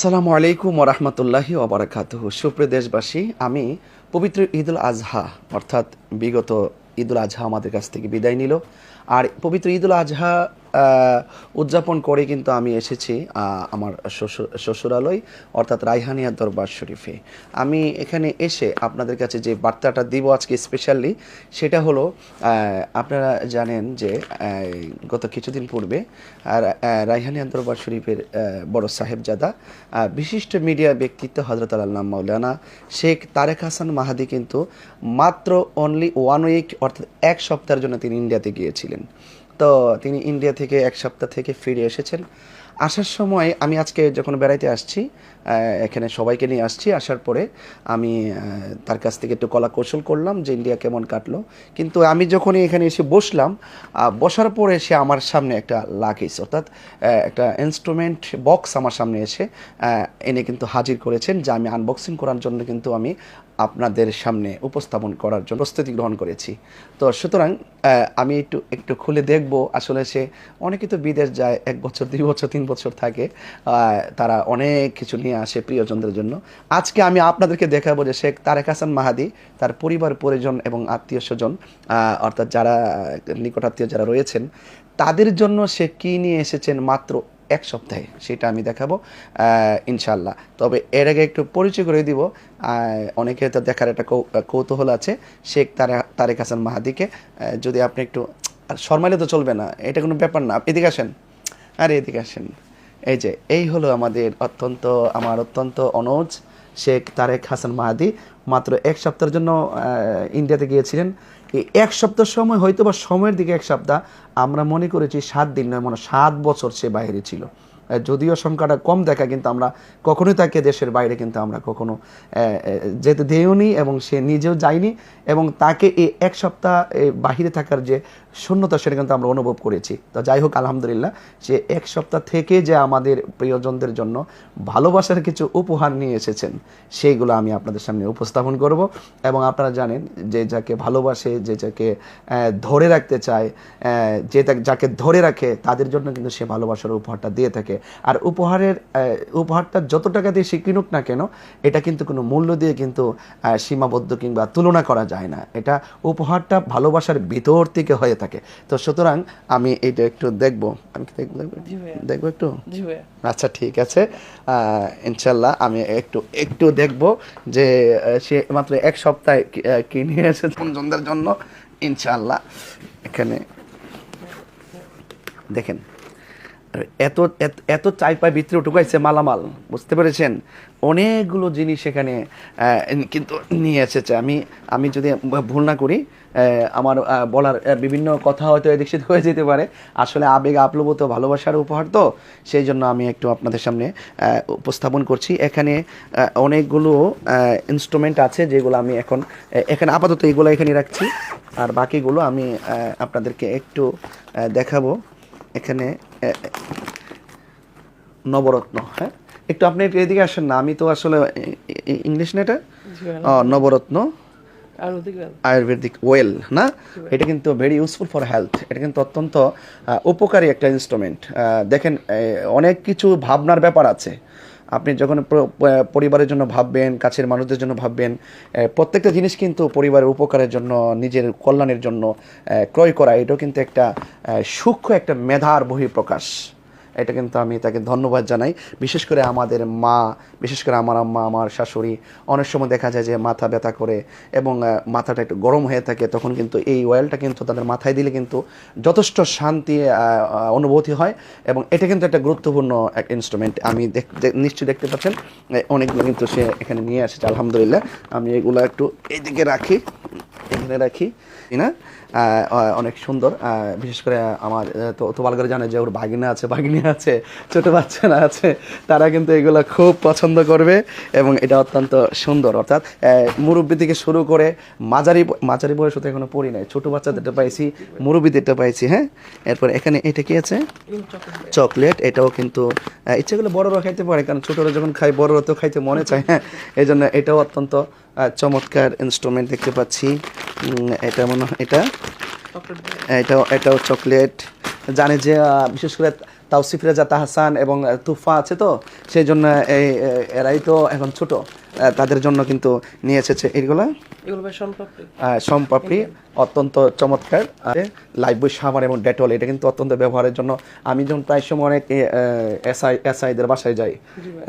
আসসালামু আলাইকুম ওরহমতুল্লাহি ওবরাকাত সুপ্রিয় দেশবাসী, আমি পবিত্র ঈদুল আজহা, অর্থাৎ বিগত ঈদুল আজহা আমাদের কাছ থেকে বিদায় নিল। আর পবিত্র ঈদুল আজহা উদযাপন করে কিন্তু আমি এসেছি আমার শ্বশুর শ্বশুরালয় অর্থাৎ রাইহানিয়া দরবার শরীফে। আমি এখানে এসে আপনাদের কাছে যে বার্তাটা দিব আজকে স্পেশালি সেটা হলো আপনারা জানেন যে গত কিছুদিন পূর্বে আর আহ, রাইহানিয়া দরবার শরীফের বড় সাহেবজাদা বিশিষ্ট মিডিয়া ব্যক্তিত্ব হজরত আল্লাহ মাওলানা শেখ তারেক হাসান মাহাদি কিন্তু মাত্র অনলি ওয়ান উইক অর্থাৎ এক সপ্তাহের জন্য তিনি ইন্ডিয়াতে গিয়েছিলেন। তো তিনি ইন্ডিয়া থেকে এক সপ্তাহ থেকে ফিরে এসেছেন। আসার সময় আমি আজকে যখন বেড়াইতে আসছি এখানে সবাইকে নিয়ে আসছি, আসার পরে আমি তার কাছ থেকে একটু কলা কৌশল করলাম যে ইন্ডিয়া কেমন কাটলো। কিন্তু আমি যখনই এখানে এসে বসলাম বসার পরে সে আমার সামনে একটা লাকিস অর্থাৎ একটা ইনস্ট্রুমেন্ট বক্স আমার সামনে এসে এনে কিন্তু হাজির করেছেন, যা আমি আনবক্সিং করার জন্য কিন্তু আমি আপনাদের সামনে উপস্থাপন করার জন্য প্রস্তুতি গ্রহণ করেছি। তো সুতরাং আমি একটু একটু খুলে দেখব, আসলে সে, অনেকে তো বিদেশ যায়, এক বছর, দুই বছর, তিন বছর থাকে তারা অনেক কিছু নিয়ে আসে প্রিয়জনদের জন্য। আজকে আমি আপনাদেরকে দেখাবো যে শেখ তারেক হাসান মাহাদি, তার পরিবার, পরিজন এবং আত্মীয় স্বজন অর্থাৎ যারা নিকটাত্মীয় যারা রয়েছেন, তাদের জন্য সে কী নিয়ে এসেছেন মাত্র এক সপ্তাহে, সেটা আমি দেখাবো ইনশাল্লাহ তবে এর আগে একটু পরিচয় করে দিব অনেকে তো দেখার একটা কৌতূহল আছে, শেখ তারা, তারেক হাসান মাহাদিকে। যদি আপনি একটু, আর শর্মাইলে তো চলবে না, এটা কোনো ব্যাপার না। আপনি এদিকে আসেন। আরে এদিকে আসেন। এই যে, এই হলো আমাদের অত্যন্ত, আমার অত্যন্ত অনুজ। শেখ তারেক হাসান মাহাদি মাত্র এক সপ্তাহের জন্য ইন্ডিয়াতে গিয়েছিলেন। এই এক সপ্তাহ সময় হয়তো বা সময়ের দিকে এক সপ্তাহ, আমরা মনে করেছি সাত দিন নয়, মনে সাত বছর সে বাইরে ছিল। যদিও সংখ্যাটা কম দেখা, কিন্তু আমরা কখনোই তাকে দেশের বাইরে কিন্তু আমরা কখনো যেতে দেওনি এবং সে নিজেও যায়নি এবং তাকে এই এক সপ্তাহ বাহিরে থাকার যে শূন্যতা সেটা কিন্তু আমরা অনুভব করেছি। তো যাই হোক, আলহামদুলিল্লাহ, সে এক সপ্তাহ থেকে যে আমাদের প্রিয়জনদের জন্য ভালোবাসার কিছু উপহার নিয়ে এসেছেন, সেইগুলো আমি আপনাদের সামনে উপস্থাপন করব এবং আপনারা জানেন যে যাকে ভালোবাসে, যে যাকে ধরে রাখতে চায় যে যাকে ধরে রাখে, তাদের জন্য কিন্তু সে ভালোবাসার উপহারটা দিয়ে থাকে। আর উপহারের উপহারটা যত টাকা দিয়ে সে কিনুক না কেন এটা কিন্তু কোনো মূল্য দিয়ে কিন্তু সীমাবদ্ধ কিংবা তুলনা করা যায় না। এটা উপহারটা ভালোবাসার ভিতর থেকে হয়ে থাকে। তো সুতরাং আমি এটা একটু দেখব। আমি দেখব দেখব? একটু? আচ্ছা ঠিক আছে। আহ, ইনশাল্লাহ আমি একটু একটু দেখব যে সে মাত্র এক সপ্তাহে কি- আহ, নিয়ে এসেছে জনদের জন্য। ইনশাল্লাহ। এখানে দেখেন। এত, এত- চাই পায় ভিতরে ঢুকাইছে মালামাল, বুঝতে পেরেছেন? অনেকগুলো জিনিস এখানে কিন্তু নিয়ে এসেছে। আমি আমি যদি ভুল না করি আমার বলার বিভিন্ন কথা হয়তো এদিক সেদিক হয়ে যেতে পারে। আসলে আবেগ আপ্লুত, ভালোবাসার উপহার তো, সেই জন্য আমি একটু আপনাদের সামনে উপস্থাপন করছি। এখানে অনেকগুলো ইনস্ট্রুমেন্ট আছে যেগুলো আমি এখন এখানে আপাতত এগুলো এখানে রাখছি। আর বাকিগুলো আমি আপনাদেরকে একটু দেখাবো। এখানে নবরত্ন হ্যাঁ? একটু আপনি একটু এদিকে আসেন না আমি তো আসলে ইংলিশ না এটা নবরত্ন। Ayurvedic oil. না? এটা কিন্তু ভেরি ইউজফুল ফর হেলথ এটা কিন্তু অত্যন্ত উপকারী একটা ইনস্ট্রুমেন্ট দেখেন অনেক কিছু ভাবনার ব্যাপার আছে। আপনি যখন পরিবারের জন্য ভাববেন, কাছের মানুষদের জন্য ভাববেন প্রত্যেকটা জিনিস কিন্তু পরিবারের উপকারের জন্য, নিজের কল্যাণের জন্য ক্রয় করা, এটাও কিন্তু একটা সূক্ষ্ম একটা মেধার বহিঃপ্রকাশ। এটা কিন্তু আমি তাকে ধন্যবাদ জানাই। বিশেষ করে আমাদের মা, বিশেষ করে আমার আম্মা, আমার শাশুড়ি, অনেক সময় দেখা যায় যে মাথা ব্যথা করে এবং মাথাটা একটু গরম হয়ে থাকে, তখন কিন্তু এই অয়েলটা কিন্তু তাদের মাথায় দিলে কিন্তু যথেষ্ট শান্তি অনুভূতি হয় এবং এটা কিন্তু একটা গুরুত্বপূর্ণ এক ইনস্ট্রুমেন্ট আমি নিশ্চয়ই দেখতে পাচ্ছেন অনেকগুলো কিন্তু সে এখানে নিয়ে এসেছে, আলহামদুলিল্লাহ। আমি এগুলো একটু এইদিকে রাখি। এখানে রাখি না? অনেক সুন্দর। বিশেষ করে আমার তো তো ভালো করে জানে যে ওর ভাগিনা আছে ভাগিনী আছে ছোট বাচ্চারা আছে তারা কিন্তু এগুলো খুব পছন্দ করবে এবং এটা অত্যন্ত সুন্দর অর্থাৎ মুরব্বি থেকে শুরু করে মাঝারি মাঝারি বয়স তো এখনও পড়ি নাই ছোট বাচ্চাদেরটা পাইছি মুরব্বিদেরটা পাইছি হ্যাঁ? এরপর এখানে এটা কি আছে? চকলেট। এটাও কিন্তু ইচ্ছে করলে বড়রা খাইতে পারে কারণ ছোটরা যখন খায় বড়রা তো খাইতে মনে চায় হ্যাঁ? এই জন্য এটাও অত্যন্ত চমৎকার ইনস্ট্রুমেন্ট দেখতে পাচ্ছি। এটা মনে হয় এটা? এটাও এটাও চকলেট জানে যে বিশেষ করে তাওসিফ রেজা তাহসান এবং তুফা আছে তো সেই জন্য এই এরাই তো এখন ছোট তাদের জন্য কিন্তু নিয়ে এসেছে। এইগুলো সোমপাপড়ি অত্যন্ত চমৎকার। লাইফ বই সাবান এবং ডেটল এটা কিন্তু অত্যন্ত ব্যবহারের জন্য। আমি যখন প্রায় সময় অনেক এসআই এসআইদের বাসায় যাই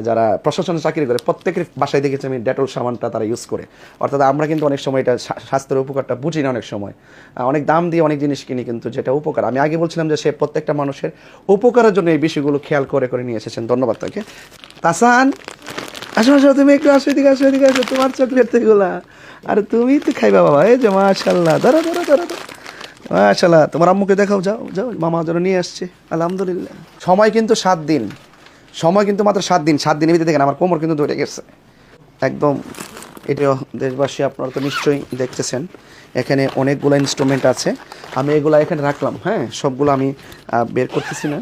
যারা প্রশাসনে চাকরি করে প্রত্যেকের বাসায় দেখেছি আমি ডেটল সাবানটা তারা ইউজ করে। অর্থাৎ আমরা কিন্তু অনেক সময় এটা স্বাস্থ্যের উপকারটা বুঝি না অনেক সময়। অনেক দাম দিয়ে অনেক জিনিস কিনি কিন্তু যেটা উপকার। আমি আগে বলছিলাম যে সে প্রত্যেকটা মানুষের উপকারের জন্য এই বিষয়গুলো খেয়াল করে করে নিয়ে এসেছেন। ধন্যবাদ তাকে। তাসান, আসো আসো, তুমি একটু আসো এদিকে আসো এদিকে, আসো। তোমার চকলেট এগুলা। আরে তুমি তো খাইবা বাবা, এই যে মাশাল্লাহ ধরো ধরো ধরো মাশাল্লাহ তোমার আম্মুকে দেখাও, যাও যাও, মামা যেন নিয়ে আসছে। আলহামদুলিল্লাহ। সময় কিন্তু সাত দিন। সময় কিন্তু মাত্র সাত দিন। সাত দিনের ভিতরে দেখেন, আমার কোমর কিন্তু ধরে গেছে। একদম, এটাও দেশবাসী আপনারা তো নিশ্চয়ই দেখতেছেন। এখানে অনেকগুলো ইনস্ট্রুমেন্ট আছে। আমি এগুলো এখানে রাখলাম হ্যাঁ? সবগুলো আমি বের করতেছি না।